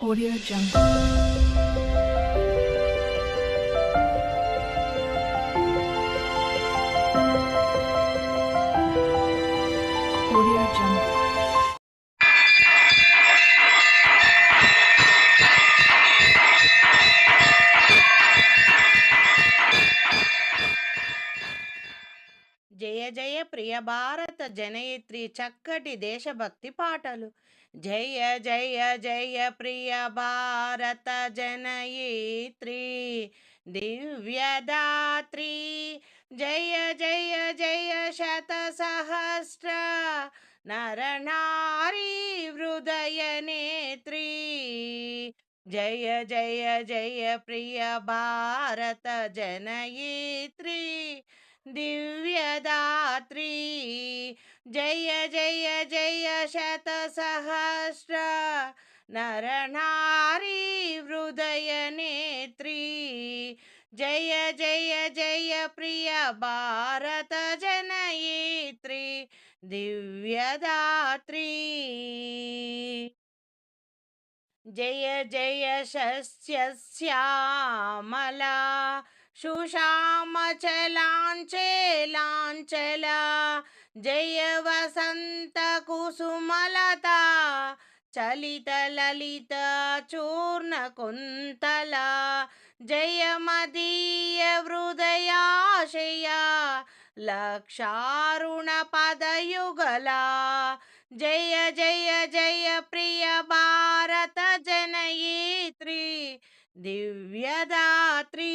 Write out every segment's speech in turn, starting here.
Audio Jungle. Audio Jungle. జయ జయ ప్రియ భారత జనయిత్రి చక్కటి దేశభక్తి పాటలు జయ జయ జయ ప్రియ భారత జనయిత్రి దివ్యదాత్రి జయ జయ జయ శత సహస్ర నరనారీ హృదయ నేత్రి జయ జయ జయ ప్రియ భారత जय जय जय शतसहस्र। नरनारी नरनारीहृदयनेत्री जय जय जय प्रिय भारत जनयित्री। दिव्यदात्री। जय जय शस्यमला सुशामचलाञ्चलाञ्चला జయ వసంత కుసుమలత చలిత లలిత చూర్ణ కుంతల జయ మదీయ హృదయాశయ లక్షారుణ పదయుగలా జయ జయ జయ ప్రియ భారత జనయిత్రి దివ్యదాత్రీ.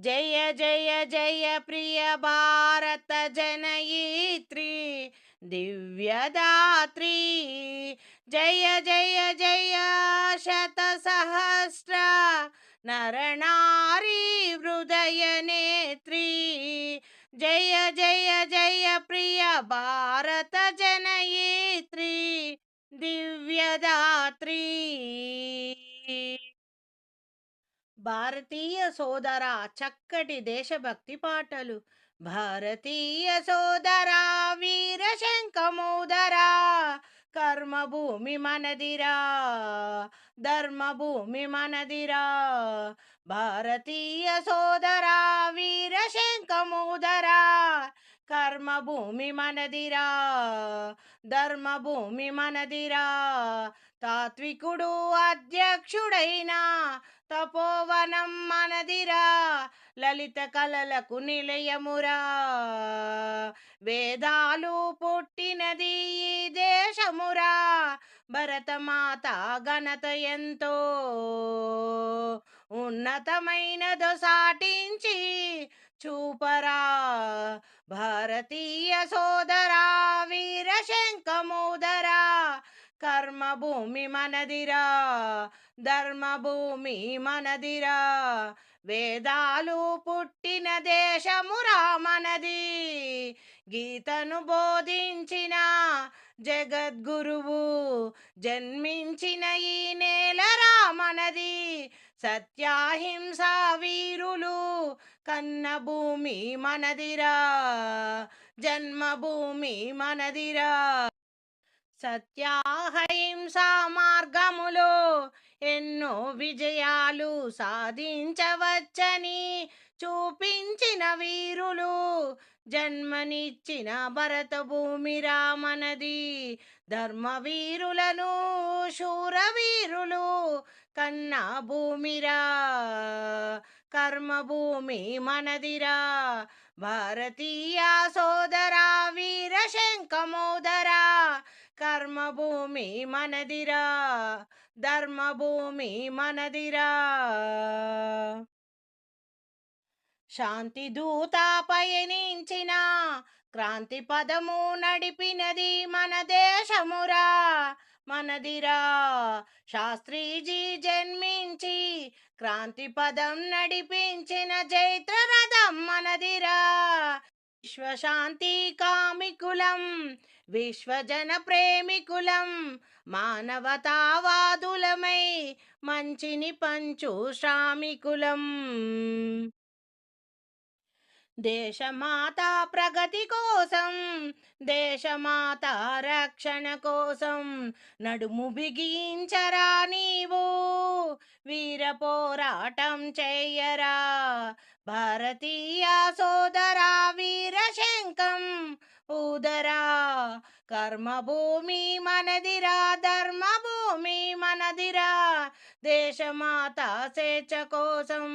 గల విశాల పత విహరణ జయ మదీయ మధుర గేయ చుంబిత సుందర చరణ జయ జయ జయ ప్రియ భారత జనయిత్రి దివ్యదాత్రి జయ జయ జయ భారతీయ సోదర చక్కటి దేశభక్తి పాటలు. భారతీయ సోదర వీర శంఖమోదరా కర్మభూమి మనదిరా ధర్మభూమి మనదిరా. భారతీయ సోదరా వీర శంఖమోదరా కర్మభూమి మనదిరా ధర్మభూమి మనదిరా. తాత్వికుడు అధ్యక్షుడైనా తపోవనం మనదిరా లలిత కళలకు నిలయమురా. వేదాలు పుట్టినది ఈ దేశమురా భరతమాత ఘనత ఎంతో. ఉన్నతమైనదో సాటించి చూపరా భారతీయ సోదరా వీరశంకమోదరా కర్మభూమి మనదిరా ధర్మభూమి మనదిరా. వేదాలు పుట్టిన దేశమురా మనది గీతను బోధించిన జగద్గురువు జన్మించిన ఈ నేల రామనది సత్యాహింస వీరులు కన్న భూమి మనదిరా జన్మభూమి మనదిరా. సత్యాహింస మార్గములో ఎన్నో విజయాలు సాధించవచ్చని చూపించిన వీరులు. జన్మనిచ్చిన భరత భూమి రామనది ధర్మవీరులను శూరవీరులు కన్నా భూమిరా కర్మభూమి మనదిరా. భారతీయ సోదరా వీర శంఖమోదరా కర్మభూమి మనదిరా ధర్మభూమి మనదిరా. శాంతి దూత పయనించిన క్రాంతి పదము నడిపినది మన దేశమురా మనదిరా. శాస్త్రీజీ జన్మించి క్రాంతి పదం నడిపించిన చైత్రరథం మనదిరా. విశ్వశాంతి కామికులం విశ్వజన ప్రేమికులం మానవతావాదులమై మంచిని పంచు శ్రామికులం. దేశమాత ప్రగతి కోసం దేశమాత రక్షణ కోసం నడుము బిగించరా నీవు వీర పోరాటం చెయ్యరా భారతీయ సోదరా వీర శంఖం ఊదరా కర్మభూమి మనదిరా ధర్మ దేశమాత స్వేచ్ఛ కోసం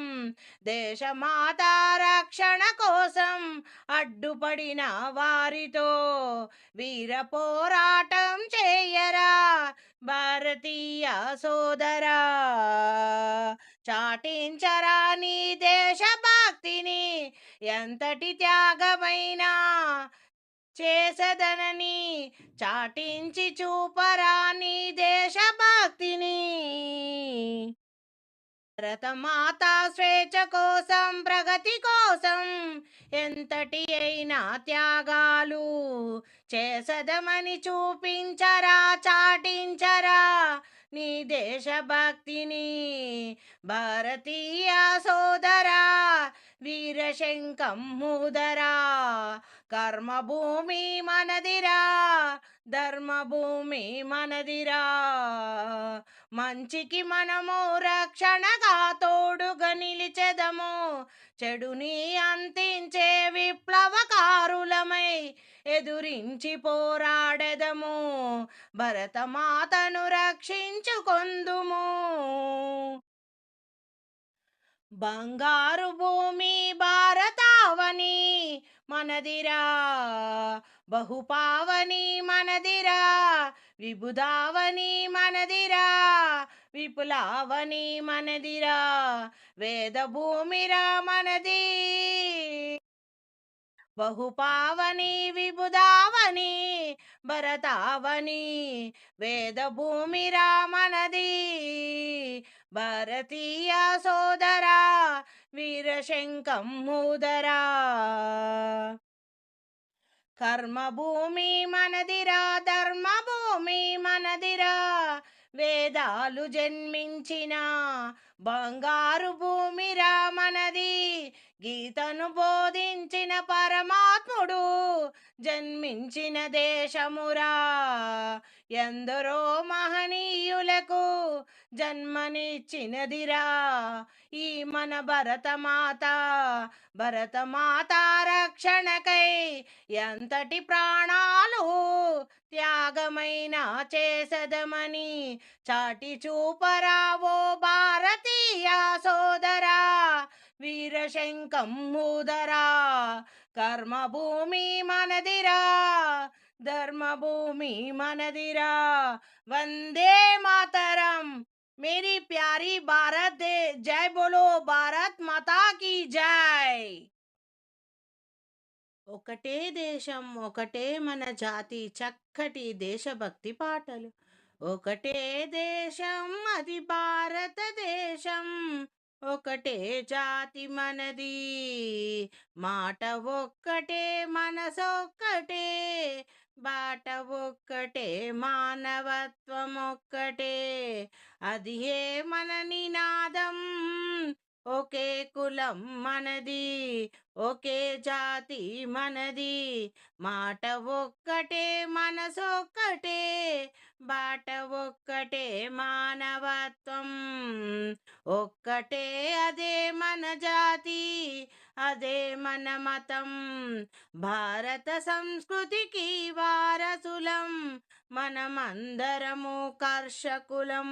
దేశమాత రక్షణ కోసం అడ్డుపడిన వారితో వీర పోరాటం చేయరా భారతీయ సోదరా? చాటించరా నీ దేశభక్తిని? ఎంతటి త్యాగమైనా చేసదనని చాటించి చూపరా నీ దేశభక్తిని. భరతమాత స్వేచ్ఛ కోసం ప్రగతి కోసం ఎంతటి అయినా త్యాగాలు చేసదమని చూపించరా చాటించరా నీ దేశభక్తిని. భారతీయ సోదరా వీరశంకం ముదరా కర్మభూమి మనదిరా ధర్మభూమి మనదిరా. మంచికి మనము రక్షణగా తోడుగా నిలిచెదము చెడుని అంతించే విప్లవకారులమై ఎదురించి పోరాడెదము. భరతమాతను రక్షించుకొందుము. బంగారు భూమి భారతావని మనదిరా బహుపావని మనదిరా విబుధావని మనదిరా విపులావని మనదిరా వేదభూమిరా మనది. బహుపావని విబుధావని భరతావని వేదభూమిరా మనది. భారతీయ సోదరా వీరశంకం మూదరా కర్మభూమి మనదిరా ధర్మభూమి మనదిరా. వేదాలు జన్మించిన బంగారు భూమిరా మనది. గీతను బోధించిన పరమాత్ముడు జన్మించిన దేశమురా. ఎందరో మహనీయులకు జన్మనిచ్చినదిరా. ఈ మన భరతమాత భరతమాత రక్షణకై ఎంతటి ప్రాణాలు త్యాగమైన చేసదమని చాటి చూపరావో భారతీయ సోదరా. వీరశంకం ముదరా కర్మభూమి మనదిరా ధర్మభూమి మనదిరా వందే మాతరం मेरी प्यारी भारत दे जय बोलो భారత్ మాతా కీ జై ఒకటే దేశం ఒకటే మన జాతి చక్కటి దేశభక్తి పాటలు ఒకటే దేశం అది భారతదేశం ఒకటే జాతి మనది. మాట ఒక్కటే మనసొక్కటే. బాట ఒక్కటే మానవత్వం ఒక్కటే. అది ఏ మన నినాదం ఒకే కులం మనది ఒకే జాతి మనది. మాట ఒక్కటే మనసొక్కటే బాట ఒక్కటే మానవత్వం. ఒక్కటే అదే మన జాతి అదే మన మతం. భారత సంస్కృతికి వారసులం. మనమందరము కర్షకులం.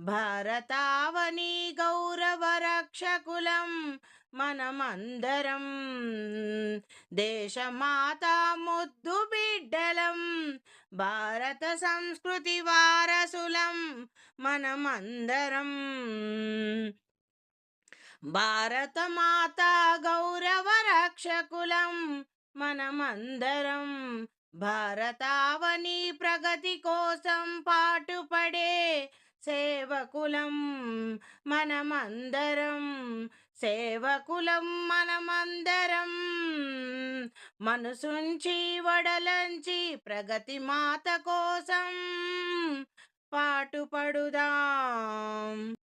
భారతావని గౌరవ రక్షకులం. మనమందరం దేశమాత ముద్దు బిడ్డలం. భారత సంస్కృతి వారసులం. మనమందరం భారతమాత గౌరవ రక్షకులం మనమందరం భారతావని ప్రగతి కోసం పాటుపడే సేవకులం మనమందరం. సేవకులం మనమందరం మనసుంచి వడలంచి ప్రగతి మాత కోసం పాటుపడుదాం.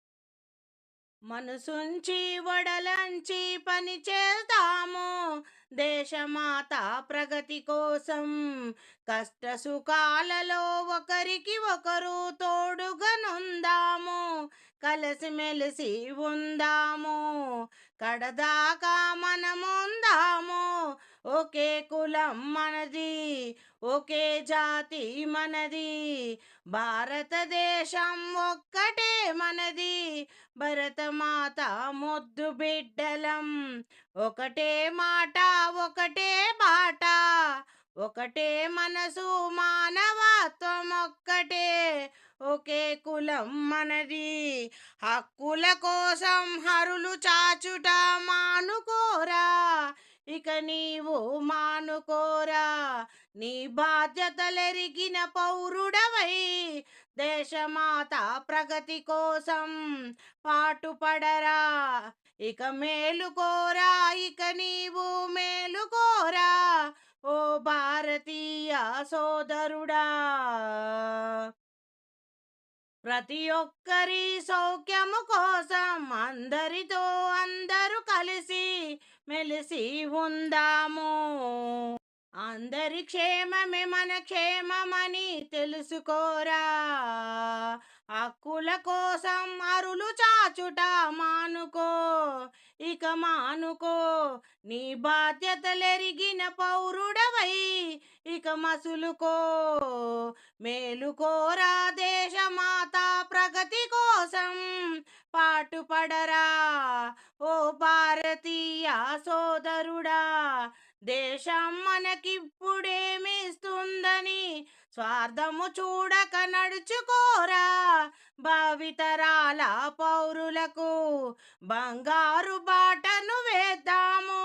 మనసుంచి వడలంచి పని చేస్తాము. దేశమాత ప్రగతి కోసం కష్ట సుఖాలలో ఒకరికి ఒకరు తోడుగనుందాము. కలిసిమెలిసి ఉందాము. కడదాకా మనముందాము. ఒకే కులం మనది ఒకే జాతి మనది. భారతదేశం ఒక్కటే మనది. భరతమాత ముద్దు బిడ్డలం. ఒకటే మాట ఒకటే బాట ఒకటే మనసు మానవత్వం ఒక్కటే. ఒకే కులం మనది హక్కుల కోసం హరులు చాచుట మానుకోరా. ఇక నీవు మానుకోరా. నీ బాధ్యతలెరిగిన పౌరుడవై. దేశమాత ప్రగతి కోసం పాటుపడరా. ఇక మేలుకోరా ఇక నీవు మేలుకోరా. ఓ భారతీయ సోదరుడా. ప్రతి ఒక్కరి సౌఖ్యము కోసం అందరితో అందరూ కలిసి మెలిసి ఉందాము. అందరి క్షేమమే మన క్షేమమని తెలుసుకోరా. హక్కుల కోసం అరులు చాచుట మానుకో. ఇక మానుకో. నీ బాధ్యతలెరిగిన పౌరుడవై ఇక మసులుకో. మేలుకోరా దేశమాత ప్రగతి కోసం. పాటుపడరా ఓ భారతీయ సోదరుడా దేశం మనకిప్పుడేమిస్తుందని స్వార్థము చూడక నడుచుకోరా? భావితరాల పౌరులకు బంగారు బాటను వేద్దాము.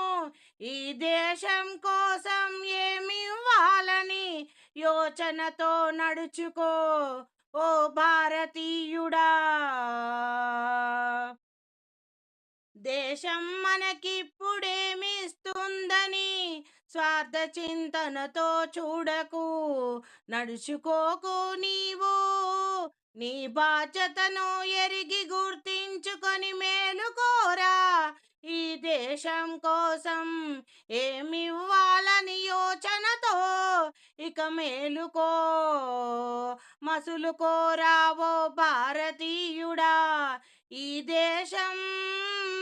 ఈ దేశం కోసం ఏమి ఇవ్వాలని యోచనతో నడుచుకో. ఓ భారతీయుడా! దేశం మనకిప్పుడేమిస్తుందని స్వార్థ చింతనతో చూడకు నడుచుకోకు నీవు. నీ బాధ్యతను ఎరిగి గుర్తించుకొని మేలుకోరా ఈ దేశం కోసం ఏమివ్వాలని యోచనతో ఇక మేలుకో. మసులు కోరావో భారతీయుడా ఈ దేశం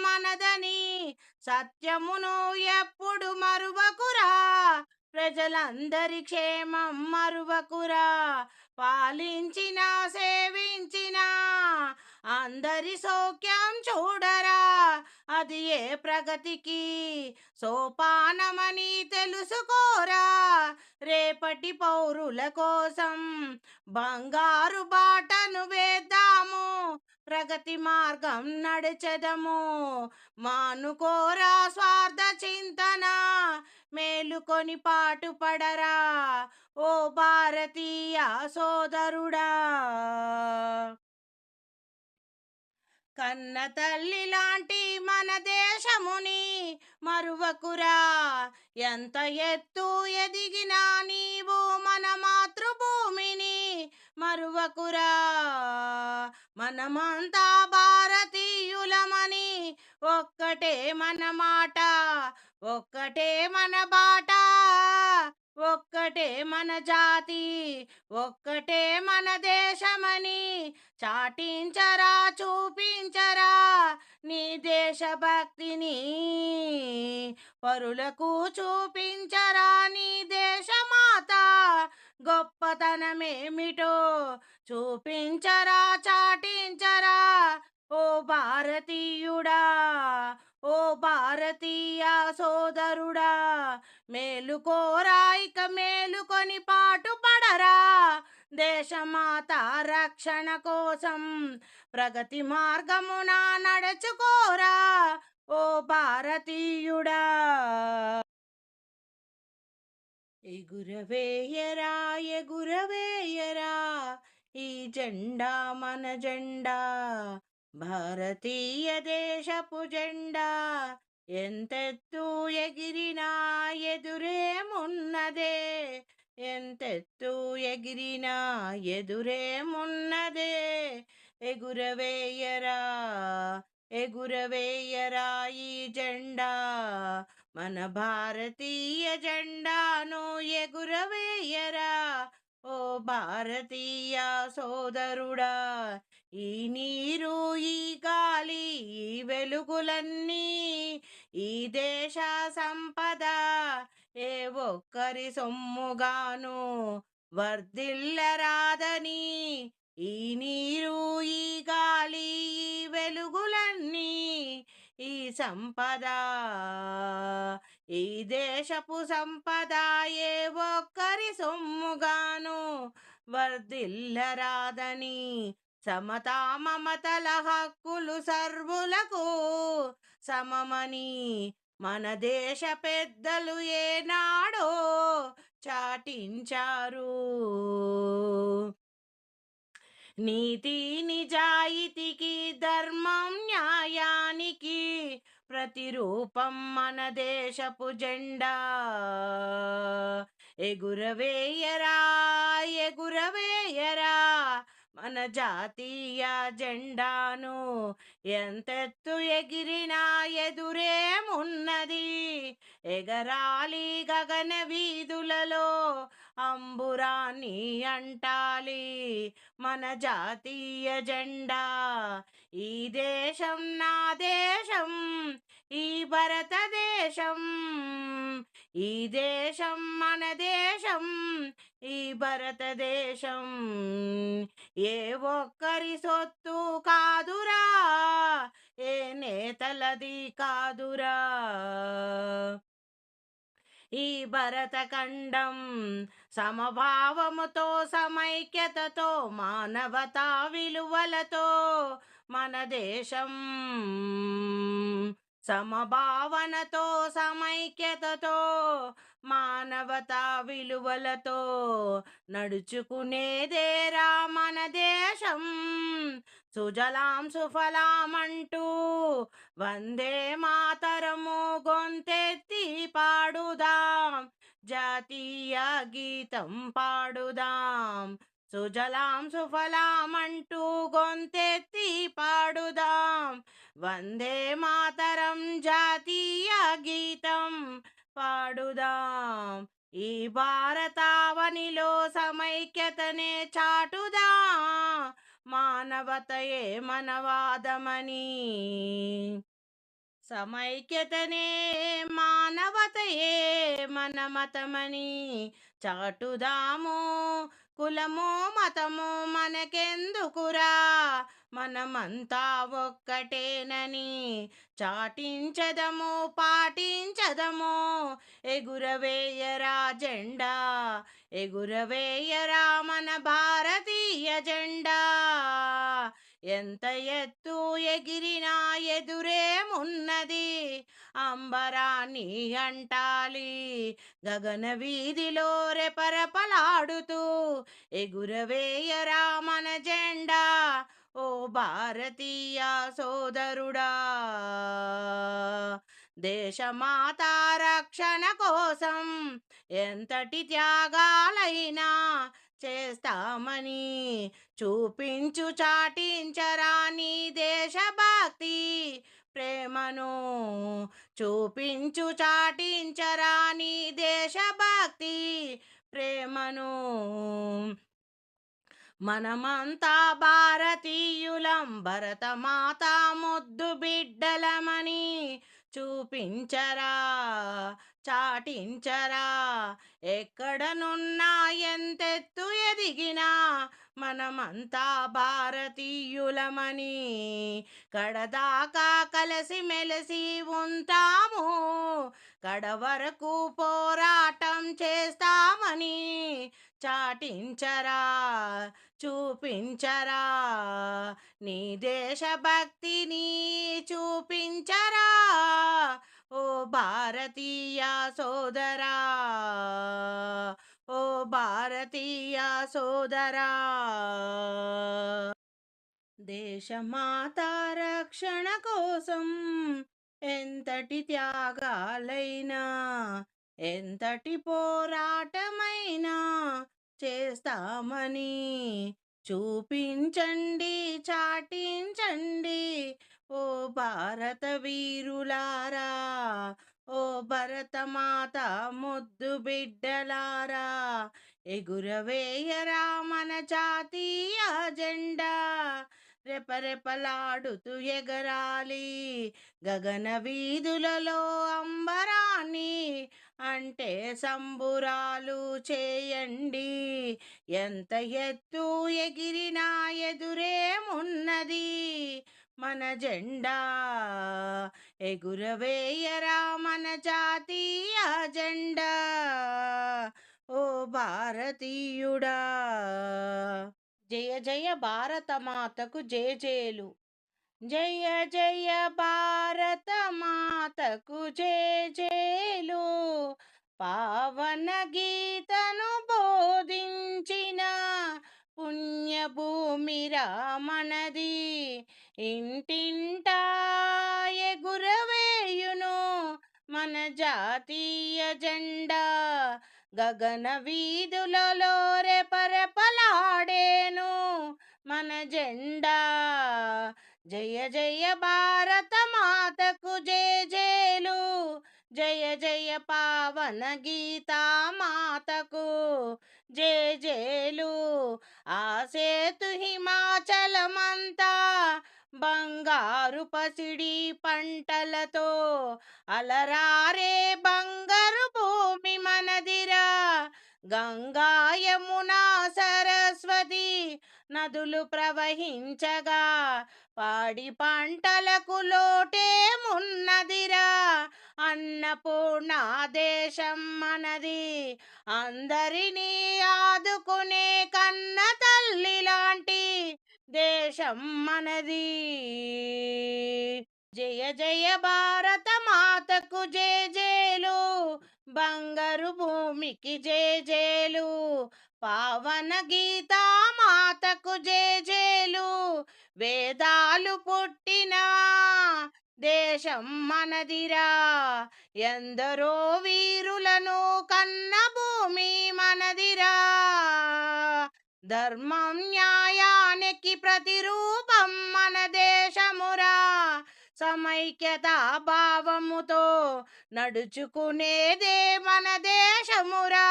మనదని సత్యమును ఎప్పుడు మరువకురా? ప్రజలందరి క్షేమం మరువకురా? పాలించినా సేవించినా అందరి సౌఖ్యం చూడరా అది ఏ ప్రగతికి? సోపానమని తెలుసుకోరా రేపటి పౌరుల కోసం బంగారు బాటను వేద్దాము ప్రగతి మార్గం నడిచెదము. మానుకోరా స్వార్థ చింతన మేలుకొని పాటుపడరా ఓ భారతీయ సోదరుడా. కన్న తల్లి లాంటి మన దేశముని మరువకురా. ఎంత ఎత్తు ఎదిగినా నీవు మన మాతృభూమిని మరువకురా. మనమంతా భారతీయులమని ఒక్కటే మన మాట ఒక్కటే మన బాట. ఒక్కటే మన జాతి ఒక్కటే మన దేశమని చాటించరా చూపించరా నీ దేశభక్తిని. పరులకు చూపించరా నీ దేశమాత గొప్పతనమేమిటో చూపించరా చాటించరా ఓ భారతీయుడా. ఓ భారతీయ సోదరుడా మేలుకోరా ఇక మేలుకొని పాటుపడరా దేశమాత రక్షణ కోసం ప్రగతి మార్గమున నడుచుకోరా ఓ భారతీయుడా. ఎగురవేయరా ఎగురవేయరా ఈ జెండా మన జెండా. భారతీయ దేశపు జెండా ఎంతెత్తు ఎగిరినా ఎదురేమున్నదే ఎంతెత్తు ఎగిరినా ఎదురేమున్నదే ఎగురవేయరా ఎగురవేయరా ఈ జెండా. మన భారతీయ జెండాను ఎగురవేయరా ఓ భారతీయ సోదరుడా ఈ నీరు ఈ గాలి ఈ వెలుగులన్నీ ఈ దేశ సంపద. ఏ ఒక్కరి సొమ్ముగాను వర్ధిల్లరాదని. ఈ నీరు ఈ గాలి ఈ వెలుగులన్నీ ఈ సంపద ఈ దేశపు సంపద ఏ ఒక్కరి సొమ్ముగాను వర్ధిల్లరాదని సమతా మమతల హక్కులు సర్వులకు సమమని మన దేశ పెద్దలు ఏనాడో చాటించారు. నీతి నిజాయితీకి ధర్మం న్యాయాన్ని ప్రతిరూపం మన దేశపు జెండా. ఎగురవేయరా ఎగురవేయరా మన జాతీయ జెండాను. ఎంతెత్తు ఎగిరినా ఎదురేమున్నది? ఎగరాలి గగన వీధులలో అంబురాన్ని అంటాలి మన జాతీయ జెండా. ఈ దేశం నా దేశం ఈ భారతదేశం ఈ దేశం మన దేశం ఈ భారతదేశం. ఏ ఒక్కరి సొత్తు కాదురా ఏ నేతలది కాదురా. ఈ భరతఖండం సమభావముతో సమైక్యతతో మానవతా విలువలతో మన దేశం సమభావనతో సమైక్యతతో మానవతా విలువలతో నడుచుకునేదేరా మన దేశం. సుజలాం సుఫలామంటూ వందే మాతరము గొంతెత్తి పాడుదాం జాతీయ గీతం పాడుదాం. సుజలాం సుఫలామంటూ గొంతెత్తి పాడుదాం వందే మాతరం జాతీయ గీతం పాడుదాం. ఈ భారతావనిలో సమైక్యతనే చాటుదాం. మానవతయే మనవాదమని. సమైక్యతనే మానవతయే మనమతమని. చాటుదాము కులము మతము మనకెందుకురా? మనమంతా ఒక్కటేనని. చాటించదము పాటించదము ఎగురవేయరా జెండా ఎగురవేయరా మన భారతీయ జెండా. ఎంత ఎత్తు ఎగిరినా ఎదురేమున్నది? అంబరాన్ని అంటాలి. గగన వీధిలో రెపరపలాడుతూ ఎగురవేయరా మన జెండా. భారతీయ సోదరుడా! దేశమాత రక్షణ కోసం ఎంతటి త్యాగాలైనా చేస్తామని చూపించు చాటించరా నీ దేశభక్తి ప్రేమను. చూపించు చాటించరా నీ దేశభక్తి ప్రేమను. మనమంతా భారతీయులం భరతమాత ముద్దు బిడ్డలమని చూపించరా చాటించరా. ఎక్కడనున్నా ఎంతెత్తు ఎదిగినా మనమంతా భారతీయులమని కడదాకా కలిసి మెలిసి ఉంటాము. కడవరకు పోరాటం చేస్తామని చాటించరా. చూపించరా? నీ దేశభక్తిని చూపించరా? ఓ భారతీయ సోదరా! ఓ భారతీయ సోదరా! దేశమాత రక్షణ కోసం ఎంతటి త్యాగాలైనా ఎంతటి పోరాటమైనా చేస్తామని చూపించండి చాటించండి. ఓ భారత వీరులారా ఓ భరతమాత ముద్దు బిడ్డలారా ఎగురవేయరా మన జాతీయ జెండా. రెపరెపలాడుతూ ఎగరాలి. గగన వీధులలో అంబరాన్ని అంటే సంబురాలు చేయండి. ఎంత ఎత్తు ఎగిరినా ఎదురేమున్నది? మన జెండా ఎగురవేయరా మన జాతీయ జెండా? ఓ భారతీయుడా! జయ జయ భారత మాతకు జయ జయలు. జయ జయ భారత మాతకు జయ జయలు. పావన గీతను బోధించిన పుణ్యభూమిరా మనది ఇంటింటా ఎగురవేయును మన జాతీయ జెండా. గగన వీధులలో రెపరెపలాడేను మన జెండా. జయ జయ భారత మాతకు జయ జయలు జయ జయ పావన గీతా మాతకు జయ జయలు ఆ సేతు హిమాచలమంతా బంగారు పసిడి పంటలతో అలరారే బంగారు భూమి మనదిరా. గంగా యమునా సరస్వతి నదులు ప్రవహించగా పాడి పంటలకు లోటేమున్నదిరా. అన్నపూర్ణ దేశం మనది అందరినీ ఆదుకునే కన్న తల్లి లాంటి దేశం మనది. జయ జయ భారత మాతకు జయ జయలు. బంగారు భూమికి జేజేలు పావన గీతా మాతకు జేజేలు వేదాలు పుట్టిన దేశం మనదిరా. ఎందరో వీరులను కన్న భూమి మనదిరా. ధర్మం న్యాయానికి ప్రతిరూపం మన దేశమురా. సమైక్యత భావముతో నడుచుకునేదే మన దేశమురా.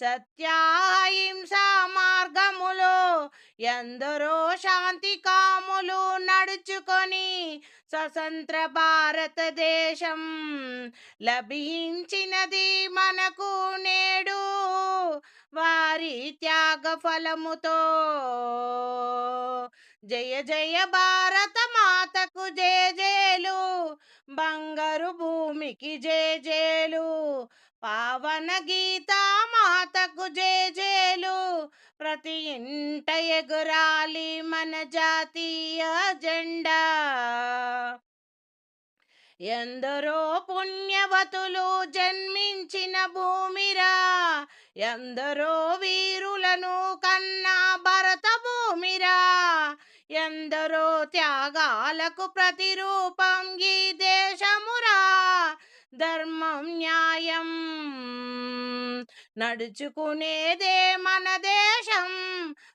సత్యాహింస మార్గములో ఎందరో శాంతి కాములు నడుచుకొని స్వతంత్ర భారతదేశం లభించినది మనకు నేడు. వారి త్యాగ ఫలముతో జయ జయ భారత మాతకు జయ బంగారు భూమికి జయ పావన గీతా మాతకు జేజేలు. ప్రతి ఇంట ఎగురాలి మన జాతీయ జెండా. ఎందరో పుణ్యవతులు జన్మించిన భూమిరా. ఎందరో వీరులను కన్నా భరత భూమిరా. ఎందరో త్యాగాలకు ప్రతిరూపం ఈ దేశమురా. ధర్మం న్యాయం. నడుచుకునేదే మన దేశం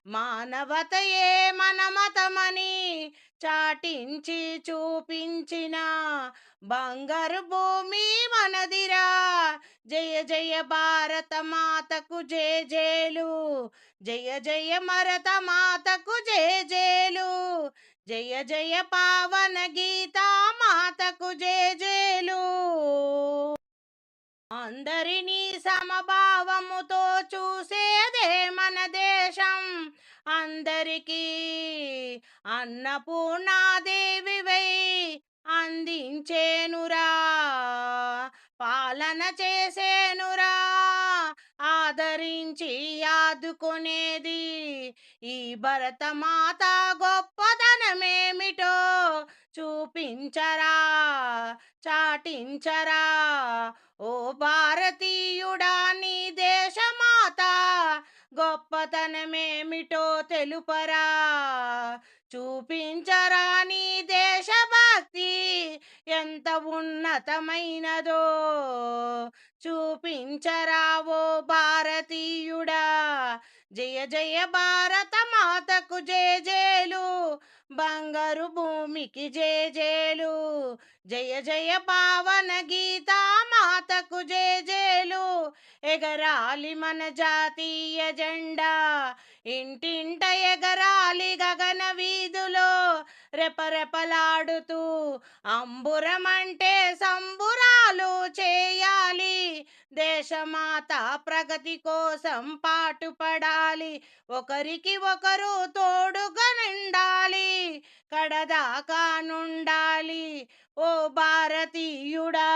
మానవతయే మన మతమని చాటించి చూపించిన బంగారు భూమి మనదిరా. జయ జయ భారత మాతకు జయ జయలు జయ జయ మరత మాతకు జయ జయలు. జయ జయ పావన గీతా మాతకు జయ జయలు అందరినీ సమభావముతో చూసేదే మన దేశం. అందరికీ అన్నపూర్ణాదేవివై అందించేనురా పాలన చేసేనురా. ఆదరించి ఆదుకునేది. ఈ భరతమాత గొప్పదనమేమిటో చూపించరా చాటించరా? ఓ భారతీయుడా నీ దేశమాత గొప్పతనమేమిటో తెలుపరా? చూపించరా నీ దేశభక్తి ఎంత ఉన్నతమైనదో? చూపించరావో భారతీయుడా? జయ జయ భారత మాతకు జేజేలు బంగారు భూమికి జేజేలు జయ జయ పావన గీతా మాతకు జేజేలు ఎగరాలి మన జాతీయ జెండా. ఇంటింట ఎగరాలి గగన వీధులో రెపరెపలాడుతూ అంబురమంటే సంబురాలు చేయాలి. దేశమాత ప్రగతి కోసం పాటుపడాలి ఒకరికి ఒకరు తోడుగా నిండాలి. కడదాకా నుండాలి ఓ భారతీయుడా!